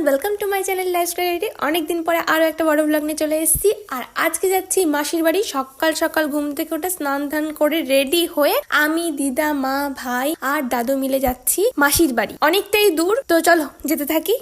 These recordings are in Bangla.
Everyone welcome to my channel lifestyle অনেক দিন পরে আরও একটা বড় ব্লগ নিয়ে চলে এসেছি। আর আজকে যাচ্ছি মাসির বাড়ি। সকাল সকাল ঘুম থেকে উঠে স্নান ধান করে রেডি হয়ে আমি, দিদা, মা, ভাই আর দাদু মিলে যাচ্ছি মাসির বাড়ি। অনেকটাই দূর, তো চলো যেতে থাকি।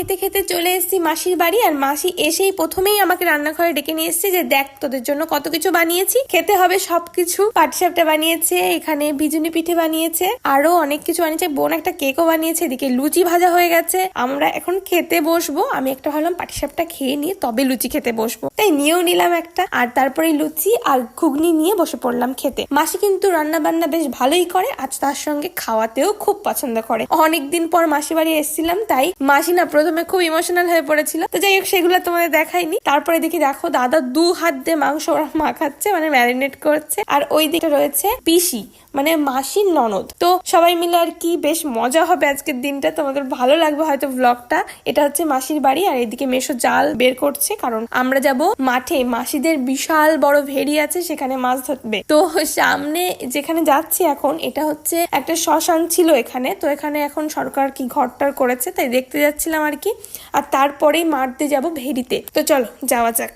খেতে খেতে চলে এসেছি মাসির বাড়ি আর মাসি এসেই প্রথমেই আমাকে রান্নাঘরে ডেকে নিয়ে এসেছে যে, দেখ, তোদের জন্য কত কিছু বানিয়েছি। খেতে হবে সবকিছু। পাটিসাপটা বানিয়েছে, এখানে বিজুনি পিঠে বানিয়েছে, আরও অনেক কিছু বানিয়েছে। বোন একটা কেকও বানিয়েছে, এদিকে লুচি ভাজা হয়ে গেছে। আমরা এখন খেতে বসবো। আমি একটা ভাবলাম পাটিসাপটা খেয়ে নিয়ে তবে লুচি খেতে বসবো। তাই নিয়েও নিলাম একটা। আর তারপরে লুচি আর ঘুগনি নিয়ে বসে পড়লাম খেতে। মাসি কিন্তু রান্না বান্না বেশ ভালোই করে, আজ তার সঙ্গে খাওয়াতেও খুব পছন্দ করে। অনেকদিন পর মাসি বাড়ি এসেছিলাম, তাই মাসি না প্রথমে খুব ইমোশনাল হয়ে পড়েছিল। তো যাই হোক, সেগুলো তোমাদের দেখাইনি। তারপরে দেখি, দেখো, দাদা দু হাত দিয়ে মাংস ওরা মাখাচ্ছে মানে ম্যারিনেট করছে। আর ওই দিকটা রয়েছে পিসি মানে মাসির ননদ। তো সবাই মিলে আর কি, বেশ মজা হবে আজকের দিনটা। তোমাদের ভালো লাগবে হয়তো ব্লগটা এটা হচ্ছে মাসির বাড়ি, আর এদিকে মেশো জাল বের করছে, কারণ আমরা যাব মাঠে। মাসিদের বিশাল বড় ভেড়ি আছে, সেখানে মাছ ধরবে। তো সামনে যেখানে যাচ্ছি এখন, এটা হচ্ছে একটা শ্মশান ছিল এখানে। তো এখানে এখন সরকার কি ঘরটার করেছে, তাই দেখতে যাচ্ছিলাম আর কি আর তারপরেই মারতে যাব ভেরিতে তো চলো যাওয়া যাক।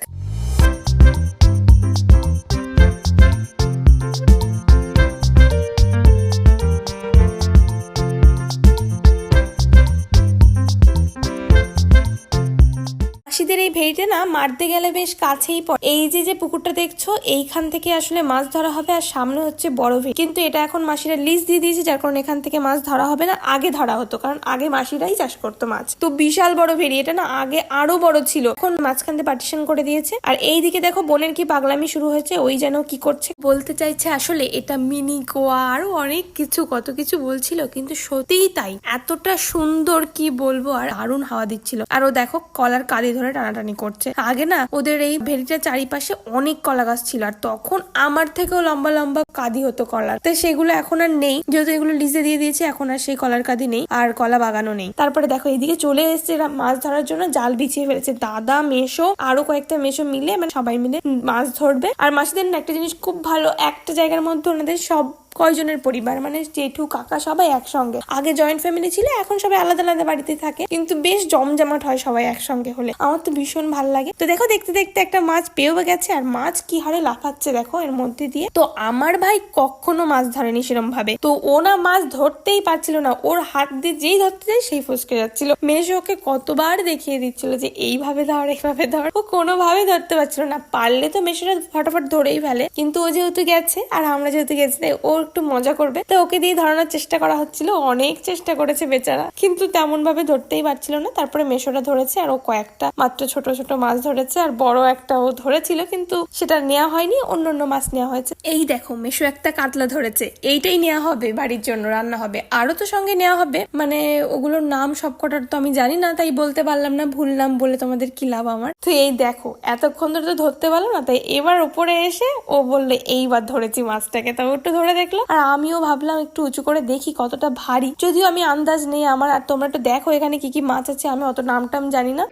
ভেড়িটা না মারতে গেলে বেশ কাছেই পড়ে। এই যে যে পুকুরটা দেখছ, এইখান থেকে আসলে মাছ ধরা হবে আর সামনে হচ্ছে বড় ভেড়ি কিন্তু এটা এখন মাসিরা লিজ দিয়ে দিয়েছে, যার কারণে এখান থেকে মাছ ধরা হবে না, আগে ধরা হতো, কারণ আগে মাসিরাই চাষ করতো মাছ। তো বিশাল বড় ভেড়ি এটা না আগে আরও বড় ছিল। এখন মাঝখান দিয়ে পার্টিশন করে দিয়েছে। আর এই দিকে দেখো, বোনের কি পাগলামি শুরু হয়েছে, ওই যেন কি করছে। বলতে চাইছে আসলে, এটা মিনি গোয়া, আরও অনেক কিছু, কত কিছু বলছিল, কিন্তু সত্যিই তাই। এতটা সুন্দর কি বলব, আর দারুণ হাওয়া দিচ্ছিল। আর দেখো, কলার কাঁদি ধরে টানাটানি করছে। আগে না ওদের এই ভেড়িটার চারিপাশে অনেক কলা গাছ ছিল আর তখন আমার থেকেও লম্বা লম্বা কাঁদি হতো কলার তো সেগুলো এখন আর নেই। যেহেতু এগুলো লিজে দিয়ে দিয়েছে, এখন আর সেই কলার কাঁদি নেই আর কলা বাগানও নেই। তারপরে দেখো এইদিকে চলে এসছে মাছ ধরার জন্য, জাল বিছিয়ে ফেলেছে। দাদা মেশো আরও কয়েকটা মেশো মিলে মানে সবাই মিলে মাছ ধরবে। আর মাসিদের একটা জিনিস খুব ভালো, একটা জায়গার মধ্যে ওনাদের সব কয়জনের পরিবার? মানে জেঠু, কাকা সবাই একসঙ্গে। আগে জয়েন্ট ফ্যামিলি ছিল, এখন সবাই আলাদা আলাদা বাড়িতে থাকে। কিন্তু বেশ জমজমাট হয় সবাই একসঙ্গে হলে। আমার তো ভীষণ ভালো লাগে। তো দেখো, দেখতে দেখতে একটা মাছ পেয়েও গেছে, আর মাছ কি হারে লাফাচ্ছে দেখো এর মধ্যে দিয়ে। তো আমার ভাই কখনো মাছ ধরেনি সেরকম ভাবে তো ও না মাছ ধরতেই পারছিল না। ওর হাত দিয়ে যেই ধরতে যায়, সেই ফসকে যাচ্ছিল। মেশ ওকে কতবার দেখিয়ে দিচ্ছিল যে, এইভাবে ধর এইভাবে ধর। ও কোনোভাবে ধরতে পারছিল না। পারলে তো মেশোটা ফটাফট ধরেই ফেলে। কিন্তু ও যেহেতু গেছে, আর আমরা যেহেতু গেছি, তাই ও একটু মজা করবে। তো ওকে দিয়ে ধরানোর চেষ্টা করা হচ্ছিল। অনেক চেষ্টা করেছে বেচারা। কিন্তু তেমন ভাবে ধরতেই পারছিল না। তারপরে মেশোটা ধরেছে আর ও কয়েকটা মাত্র ছোট ছোট মাছ ধরেছে। আর বড় একটা ও ধরেছিল, কিন্তু সেটা নেওয়া হয়নি। অন্য অন্য মাছ নেওয়া হয়েছে। এই দেখো, মেশো একটা কাতলা ধরেছে। এইটাই নেওয়া হবে বাড়ির জন্য, রান্না হবে। আরও তো সঙ্গে নেওয়া হবে। মানে ওগুলোর নাম সব কটার তো আমি জানি না, তাই বলতে পারলাম না। ভুল নাম বলে তোমাদের কি লাভ আমার? তো এই দেখো, এতক্ষণ ধরে তো ধরতে পারল না, তাই এবার উপরে এসে ও বললে, এইবার ধরেছি মাছটাকে। তবে একটু ধরে দেখল আর আমিও ভাবলাম একটু উঁচু করে দেখি কতটা ভারী। যদিও আমি আন্দাজ নেই, আমার আর তোমরা একটু দেখো এখানে কি কি মাছ আছে, আমি অত নাম টাম জানি না।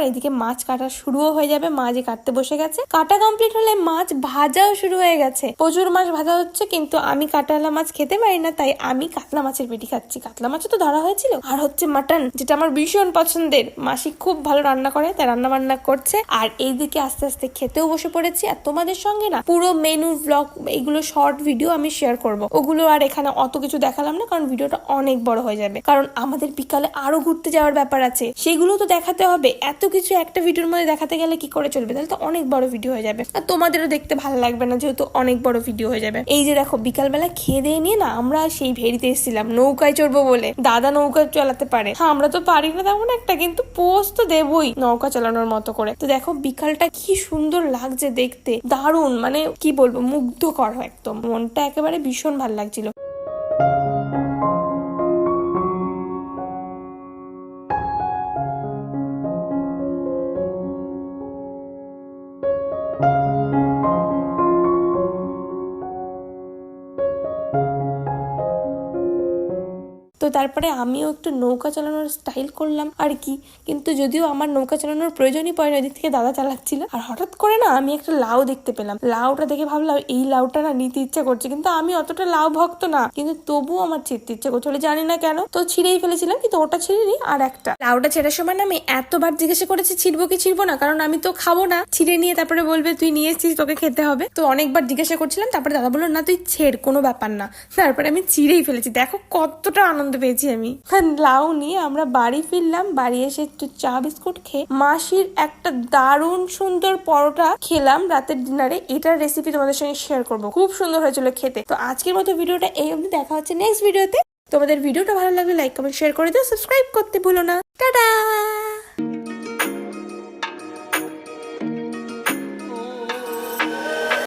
পর এদিকে মাছ কাটা শুরুও হয়ে যাবে। মা যে কাটতে বসে গেছে, কাটা কমপ্লিট হলে মাছ ভাজাও শুরু হয়ে গেছে। প্রচুর মাছ ভাজা হচ্ছে, কিন্তু আমি কাটালা মাছ খেতে পারি না, তাই আমি কাতলা মাছের পেটি খাচ্ছি। কাতলা মাছও তো ধরা হয়েছিল। আর হচ্ছে মাটন যেটা আমার ভীষণ পছন্দের। মাসি খুব ভালো রান্না করে, তাই রান্না বান্না করছে। আর এইদিকে আস্তে আস্তে খেতেও বসে পড়েছি। আর তোমাদের সঙ্গে না, পুরো মেনু ব্লগ এগুলো শর্ট ভিডিও আমি শেয়ার করব। ওগুলো আর এখানে অত কিছু দেখালাম না, কারণ ভিডিওটা অনেক বড় হয়ে যাবে। কারণ আমাদের বিকালে আরও ঘুরতে যাওয়ার ব্যাপার আছে। সেগুলো তো দেখাতে হবে। এত কিছু একটা ভিডিওর মধ্যে দেখাতে গেলে কি করে চলবে? তাহলে তো অনেক বড় ভিডিও হয়ে যাবে। আর তোমাদেরও দেখতে ভালো লাগবে না, যেহেতু অনেক বড় ভিডিও হয়ে যাবে। এই যে দেখো, বিকালবেলা খেয়ে দিয়ে নিয়ে না আমরা সেই ভেড়িতে এসেছিলাম, নৌকায় চড়বো বলে। দাদা নৌকা চালাতে পারে। হ্যাঁ আমরা তো পারি না তেমন একটা, কিন্তু পোস্ট তো দেবই নৌকা চালানোর মতো করে। তো দেখো, বিকালটা কি সুন্দর লাগছে দেখতে। দারুণ মানে কি বলব, মুগ্ধকর একদম। মনটা একেবারে ভীষণ ভালো লাগছিল। তারপরে আমিও একটু নৌকা চালানোর স্টাইল করলাম আর কি। কিন্তু যদিও আমার নৌকা চালানোর প্রয়োজনই পড়ে না দিক থেকে দাদা চালাচ্ছিল। আর হঠাৎ করে না আমি একটা লাউ দেখতে পেলাম। লাউটা দেখে ভাবলাম, এই লাউটা না নিতে ইচ্ছা করছে, কিন্তু আমি অতটা লাউ ভক্ত না। কিন্তু তবুও আমার ছিঁড়তে ইচ্ছা করছে, বলে জানি না কেন। তো ছিঁড়েই ফেলেছিলাম, কিন্তু ওটা ছিঁড়িনি। আর একটা, লাউটা ছেড়ার সময় না আমি এতবার জিজ্ঞাসা করেছি, ছিঁড়বো কি ছিঁড়বো না? কারণ আমি তো খাব না। ছিঁড়ে নিয়ে তারপরে বলবে, তুই নিয়ে এসেছিস, তোকে খেতে হবে। তো অনেকবার জিজ্ঞাসা করছিলাম, তারপরে দাদা বলল, না, তুই ছেড়, কোনো ব্যাপার না। তারপরে আমি ছিঁড়েই ফেলেছি। দেখো কতটা আনন্দ পেয়েছি আমি। লাউ নিয়ে আমরা বাড়ি ফিরলাম, বাড়ি এসে একটু চা বিস্কুট খেয়ে মাসির একটা দারুণ সুন্দর পরোটা খেলাম রাতের ডিনারে। এটার রেসিপি তোমাদের সঙ্গে শেয়ার করব। খুব সুন্দর হয়েছিল খেতে। তো আজকের মতো ভিডিওটা এই অবধি, দেখা হচ্ছে নেক্সট ভিডিওতে তোমাদের ভিডিওটা ভালো লাগলে লাইক কমেন্ট শেয়ার করে দিও। সাবস্ক্রাইব করতে ভুলো না। টাটা!